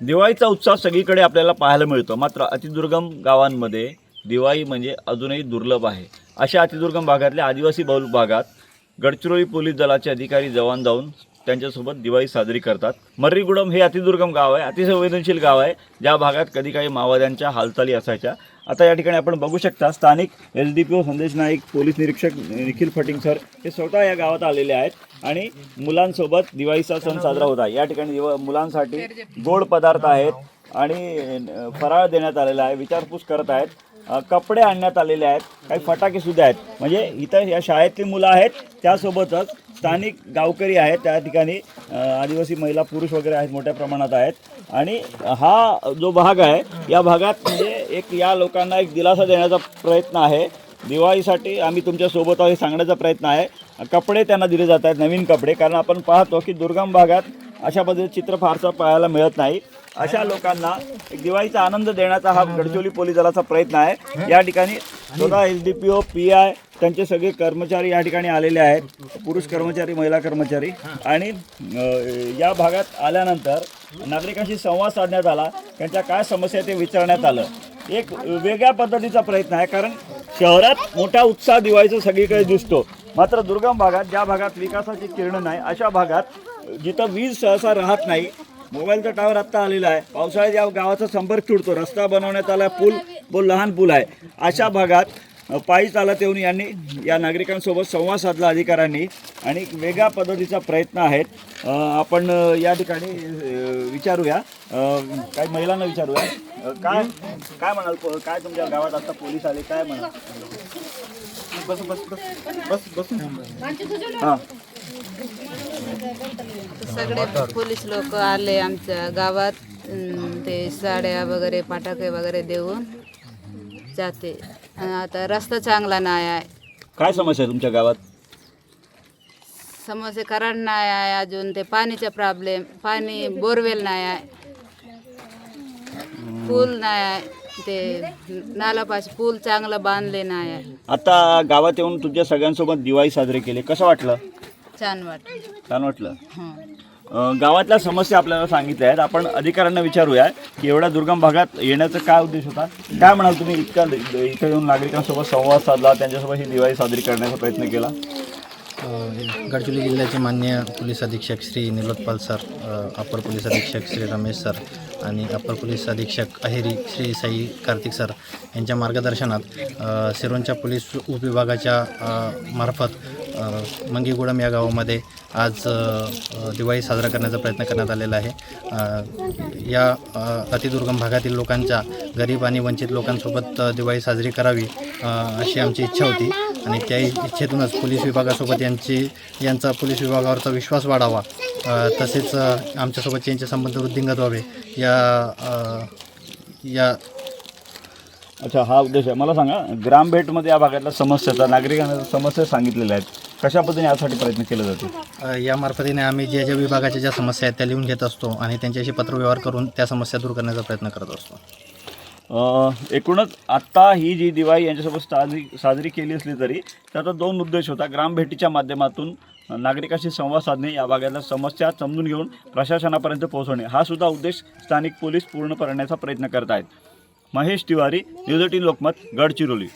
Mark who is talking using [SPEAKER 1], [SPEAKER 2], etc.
[SPEAKER 1] दिवाळीचा उत्साह सगळीकडे आपल्याला पाहायला मिळतो. मात्र अतिदुर्गम गावांमध्ये दिवाळी म्हणजे अजूनही दुर्लभ आहे. अशा अतिदुर्गम भागातल्या आदिवासी बहुल भागात गडचिरोली पोलीस दलाचे अधिकारी जवान जाऊन त्यांच्यासोबत दिवाळी साजरी करतात. मर्रीगुडम हे अतिदुर्गम गाव आहे अतिसंवेदनशील गाव आहे. ज्या भागात कधी काही माओवाद्यांच्या हालचाली असायच्या. आता या ठिकाणी आपण बघू शकता स्थानिक एस डी पी ओ संदेश नाईक पोलीस निरीक्षक निखिल फटिंग सर हे स्वतः या गावात आलेले आहेत आणि मुलांसोबत दिवाळीचा सण साजरा होत आहे. या ठिकाणी दिवा मुलांसाठी गोड पदार्थ आहेत आणि फराळ देण्यात आलेला आहे विचारपूस करत आहेत. कपडे आणण्यात आलेले आहेत काही फटाके सुद्धा आहेत. म्हणजे इथं या शाळेतली मुलं आहेत त्यासोबतच स्थानिक गावकरी आहेत त्या ठिकाणी आदिवासी महिला पुरुष वगैरे आहेत मोठ्या प्रमाणात आहेत. आणि हा जो भाग आहे या भागात म्हणजे एक या लोकांना एक दिलासा देण्याचा प्रयत्न आहे. दिवाळीसाठी आम्ही तुमच्यासोबत हे सांगण्याचा प्रयत्न आहे. कपडे त्यांना दिले जात आहेत नवीन कपडे. कारण आपण पाहतो की दुर्गम भागात अशा पद्धतीचे चित्र फारसं पाहायला मिळत नाही. अशा लोकांना एक दिवाळीचा आनंद देण्याचा हा गडचिरोली पोलीस दलाचा प्रयत्न आहे. या ठिकाणी स्वतः S D P O P I त्यांचे सगळे कर्मचारी या ठिकाणी आलेले आहेत. पुरुष कर्मचारी महिला कर्मचारी. आणि या भागात आल्यानंतर नागरिकांशी संवाद साधण्यात आला. त्यांच्या काय समस्या आहे ते विचारण्यात आलं. एक वेगळ्या पद्धतीचा प्रयत्न आहे कारण शहरात मोठा उत्साह दिवाळीचा सगळीकडे दिसतो. मात्र दुर्गम भागात ज्या भागात विकासाची किरण नाही अशा भागात जिथं वीज सहसा राहत नाही मोबाईलचा टावर आत्ता आलेला आहे. पावसाळ्यात या गावाचा संपर्क तुटतो. रस्ता बनवण्यात आला पूल पूल लहान पूल आहे. अशा भागात पायी चालत येऊन यांनी या नागरिकांसोबत संवाद साधला अधिकाऱ्यांनी आणि वेगळ्या पद्धतीचा प्रयत्न आहेत. आपण या ठिकाणी विचारूया. काही महिलांना विचारूया. काय काय म्हणाल काय तुमच्या गावात आता पोलीस आले काय म्हणाल? बस बस बस बस बस हां.
[SPEAKER 2] सगळे पोलीस लोक आले आमच्या गावात. अं, ते साड्या वगैरे फटाके वगैरे देऊन जाते. आता रस्ता चांगला नाही आहे.
[SPEAKER 1] काय समस्या आहे तुमच्या गावात?
[SPEAKER 2] समस्या करंट नाही आहे अजून. ते पाणीचा प्रॉब्लेम पाणी बोरवेल नाही आहे. पूल नाही आहे. ते नालापाशी पूल चांगलं बांधले नाही आहे.
[SPEAKER 1] आता गावात येऊन तुमच्या सगळ्यांसोबत दिवाळी साजरी केली. कसं वाटलं?
[SPEAKER 2] छान वाटत
[SPEAKER 1] छान वाटलं.
[SPEAKER 2] हं.
[SPEAKER 1] गावातल्या समस्या आपल्याला सांगितल्या आहेत. आपण अधिकाऱ्यांना विचारूया की एवढ्या दुर्गम भागात येण्याचा काय उद्देश होता? काय म्हणाल तुम्ही? इतका इथं येऊन नागरिकांसोबत संवाद साधला त्यांच्यासोबत ही दिवाळी साजरी करण्याचा प्रयत्न केला.
[SPEAKER 3] गडचिरोली जिल्ह्याचे मान्य पोलीस अधीक्षक श्री निलोत्पाल सर अपर पोलीस अधीक्षक श्री रमेश सर आणि अपर पोलीस अधीक्षक अहेरी श्री साई कार्तिक सर यांच्या मार्गदर्शनात सिरोंच्या पोलीस उपविभागाच्या मार्फत मंगीगुडम या गावामध्ये आज दिवाळी साजरा करण्याचा प्रयत्न करण्यात आलेला आहे. या अतिदुर्गम भागातील लोकांच्या गरीब आणि वंचित लोकांसोबत दिवाळी साजरी करावी अशी आमची इच्छा होती. आणि त्या इच्छेतूनच पोलीस विभागासोबत यांची यांचा पोलीस विभागावरचा विश्वास वाढावा. तसेच आमच्यासोबत यांचे संबंध वृद्धिंगत व्हावे. या या
[SPEAKER 1] अच्छा हा उद्देश आहे. मला सांगा ग्रामभेटमध्ये या भागातल्या समस्याचा नागरिकांना समस्या सांगितलेल्या आहेत. कशा पद्धतीने यासाठी प्रयत्न केले जाते
[SPEAKER 3] अ, या मार्फतीने आम्ही ज्या ज्या विभागाच्या ज्या समस्या आहेत त्या लिहून घेत असतो आणि त्यांच्याशी पत्रव्यवहार करून त्या समस्या दूर करण्याचा प्रयत्न करत असतो.
[SPEAKER 1] अ, एकूणच आत्ता ही जी दिवाळी यांच्यासोबत साजरी साजरी केली असली तरी त्याचा दोन उद्देश होता. ग्रामभेटीच्या माध्यमातून नागरिकांशी संवाद साधणे या भागातल्या समस्या समजून घेऊन प्रशासनापर्यंत पोहोचवणे. हा सुद्धा उद्देश स्थानिक पोलीस पूर्ण करण्याचा प्रयत्न करत आहेत महेश तिवारी न्यूज एटीन लोकमत गडचिरोली.